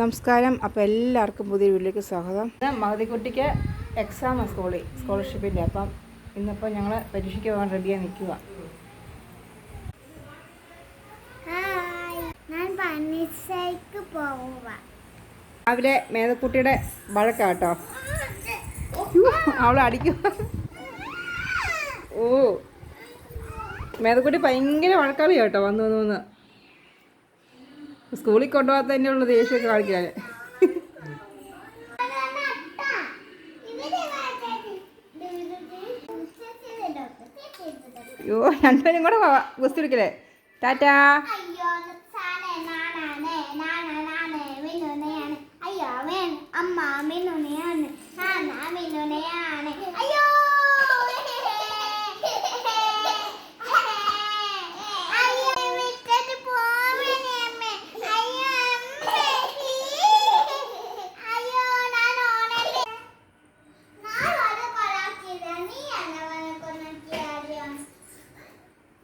നമസ്കാരം. അപ്പോൾ എല്ലാവർക്കും പുതിയ വീട്ടിലേക്ക് സ്വാഗതം. മഹതിക്കുട്ടിക്ക് എക്സാം സ്കൂളിൽ സ്കോളർഷിപ്പിന്റെ അപ്പം ഇന്നിപ്പോൾ ഞങ്ങൾ പരീക്ഷയ്ക്ക് പോകാൻ റെഡിയായി നിൽക്കുക രാവിലെ മേധക്കുട്ടിയുടെ വഴക്കാട്ടോ. അവളെ അടിക്കും. ഓ മേധക്കുട്ടി ഭയങ്കര വഴക്കാളി കേട്ടോ വന്നു വന്നു. സ്കൂളിൽ കൊണ്ടുപോകാത്തതിന്റെ ഉള്ള ദേഷ്യമൊക്കെ കാണിക്കാൻ. അയ്യോ രണ്ടുപേരും കൂടെ ഗുസ്തി എടുക്കലേ ടാറ്റാ. അയ്യോ അമ്മ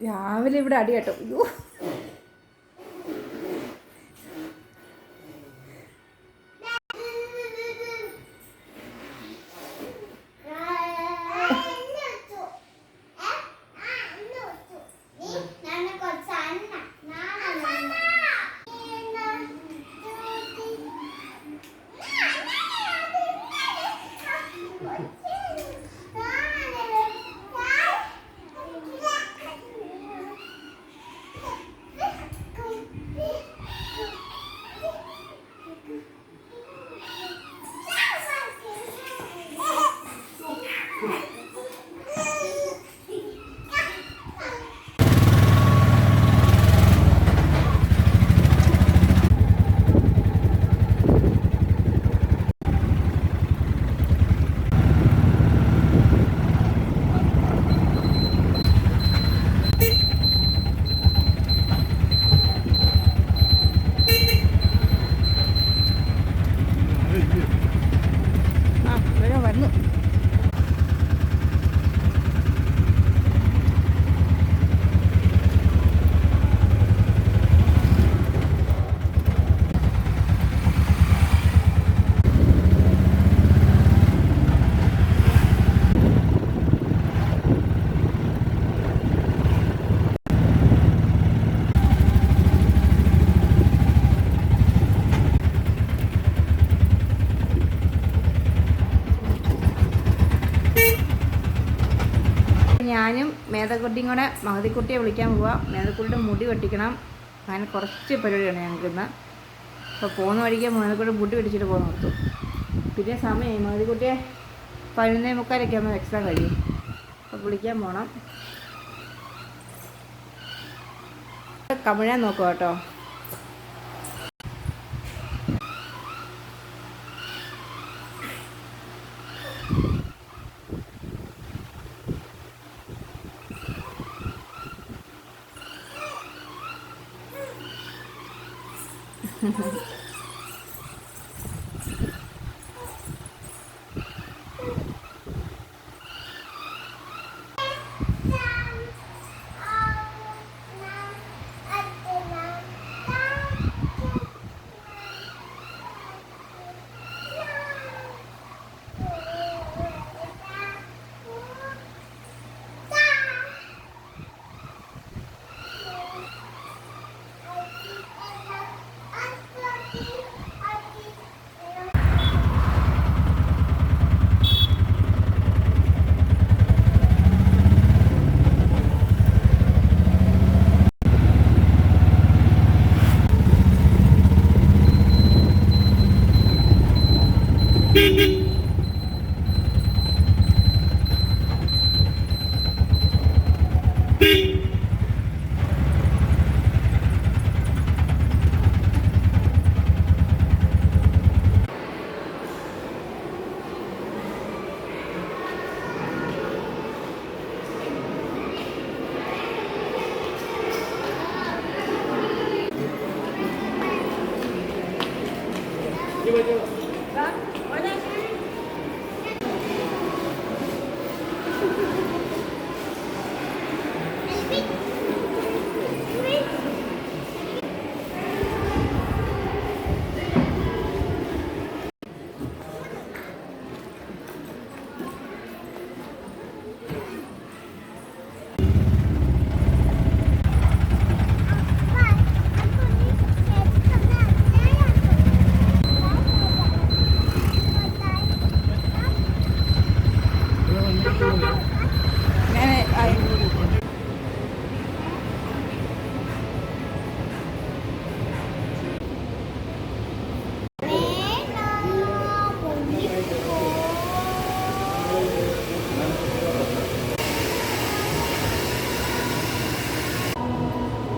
രാവിലെ ഇവിടെ അടി കേട്ടോ അയ്യോ. ആ ഞാനും മേധക്കുട്ടിയും കൂടെ മഹതിക്കുട്ടിയെ വിളിക്കാൻ പോവാം. മേധക്കുട്ടിയുടെ മുടി വെട്ടിക്കണം. അങ്ങനെ കുറച്ച് പരിപാടിയാണ് ഞങ്ങൾക്ക് ഇന്ന്. അപ്പോൾ പോകുന്ന വഴിക്ക് മേധക്കുട്ടി മുടി വെട്ടിച്ചിട്ട് പോകുന്ന ഓർത്തു. പിന്നെ സമയമായി മഹതിക്കുട്ടിയെ പതിനൊന്നേ മുക്കാലൊക്കെ ആകുമ്പോൾ എക്സാം കഴിയും. അപ്പോൾ വിളിക്കാൻ പോകണം കമിഴാൻ നോക്കുക കേട്ടോ. Mm-hmm. 띠.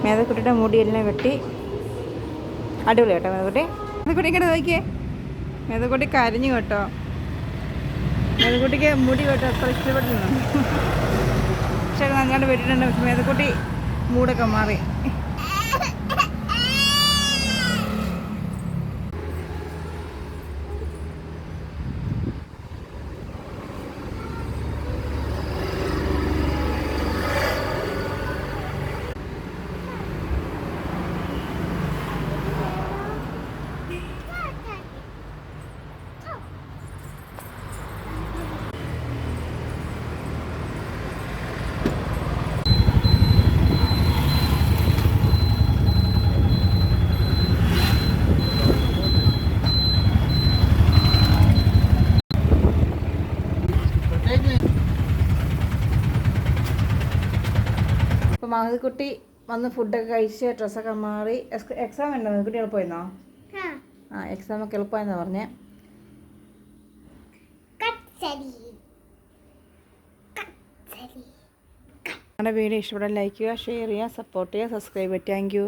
മേതക്കുട്ടിയുടെ മുടിയെല്ലാം വെട്ടി അടിപൊളി കേട്ടോ മേതക്കുട്ടി. മേതക്കുട്ടി ഇങ്ങനെ നോക്കിയേ. മേതക്കുട്ടി കരിഞ്ഞു കേട്ടോ. മേതക്കുട്ടിക്ക് മുടി കേട്ടോ അത്ര ഇഷ്ടപ്പെട്ടിരുന്നു പക്ഷേ നന്നായിട്ട് വെട്ടിട്ടുണ്ട് പക്ഷെ മേതക്കുട്ടി മൂടൊക്കെ മാറി. അപ്പോൾ മഹതിക്കുട്ടി വന്ന് ഫുഡൊക്കെ കഴിച്ച് ഡ്രസ്സൊക്കെ മാറി എക്സാം ഉണ്ടോ? മഹതിക്കുട്ടി എളുപ്പമായിരുന്നോ ആ. എക്സാമൊക്കെ എളുപ്പമായിരുന്നോ പറഞ്ഞേ. ഞങ്ങളുടെ വീഡിയോ ഇഷ്ടപ്പെടാൻ ലൈക്ക് ചെയ്യുക ഷെയർ ചെയ്യുക സപ്പോർട്ട് ചെയ്യുക സബ്സ്ക്രൈബ് ചെയ്യുക. Thank you